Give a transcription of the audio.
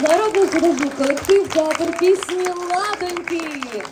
Народний художній колектив театр пісні Ладоньки.